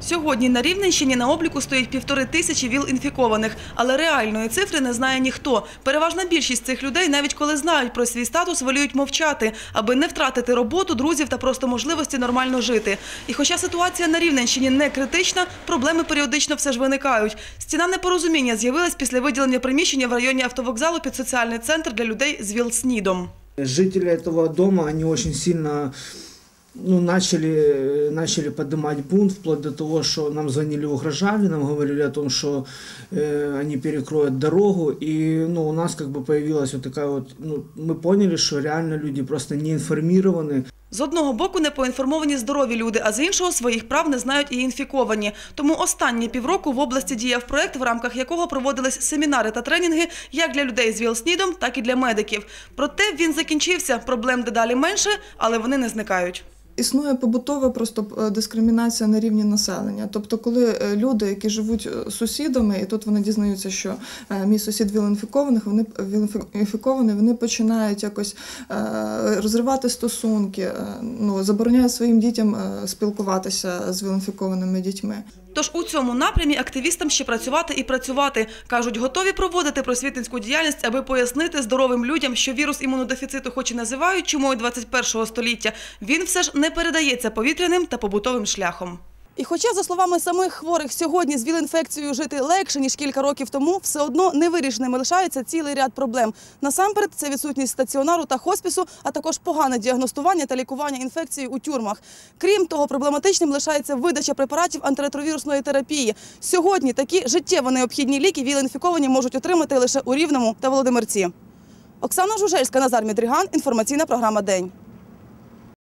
Сьогодні на Рівненщині на обліку стоїть півтори тисячі ВІЛ-інфікованих, але реальної цифри не знає ніхто. Переважна більшість цих людей, навіть коли знають про свій статус, воліють мовчати, аби не втратити роботу, друзів та просто можливості нормально жити. І хоча ситуація на Рівненщині не критична, проблеми періодично все ж виникають. Стіна непорозуміння з'явилась після виділення приміщення в районі автовокзалу під соціальний центр для людей з ВІЛ-СНІДом. Жители этого дома, они очень сильно ну, начали, начали поднимать бунт, вплоть до того, что нам звонили, угрожали, нам говорили о том, что э, они перекроют дорогу, и ну, у нас как бы появилась вот такая вот, ну, мы поняли, что реально люди просто не информированы, З одного боку не поінформовані здорові люди, а з іншого своїх прав не знають і інфіковані. Тому останні півроку в області діяв проект, в рамках якого проводились семінари та тренінги як для людей з ВІЛ-СНІДом, так і для медиків. Проте він закінчився. Проблем дедалі менше, але вони не зникають. Існує побутова просто е, дискримінація на рівні населення. Тобто, коли е, люди, які живуть е, сусідами, і тут вони дізнаються, що мій сусід віл-інфікованих, вони віл-інфікований, вони починають якось розривати стосунки, ну забороняють своїм дітям спілкуватися з віл-інфікованими дітьми. Тож у цьому напрямі активістам ще працювати і працювати. Кажуть, готові проводити просвітницьку діяльність, аби пояснити здоровим людям, що вірус імунодефіциту хоч і називають чумою 21-го століття, він все ж не передається повітряним та побутовим шляхом. І хоча, за словами самих хворих, сьогодні з ВІЛ-інфекцією жити легше, ніж кілька років тому, все одно невирішеними лишається цілий ряд проблем. Насамперед, це відсутність стаціонару та хоспісу, а також погане діагностування та лікування інфекції у тюрмах. Крім того, проблематичним лишається видача препаратів антиретровірусної терапії. Сьогодні такі життєво необхідні ліки ВІЛ-інфіковані можуть отримати лише у Рівному та Володимирці. Оксана Жужельська, Назар Мідріган. Інформаційна програма День.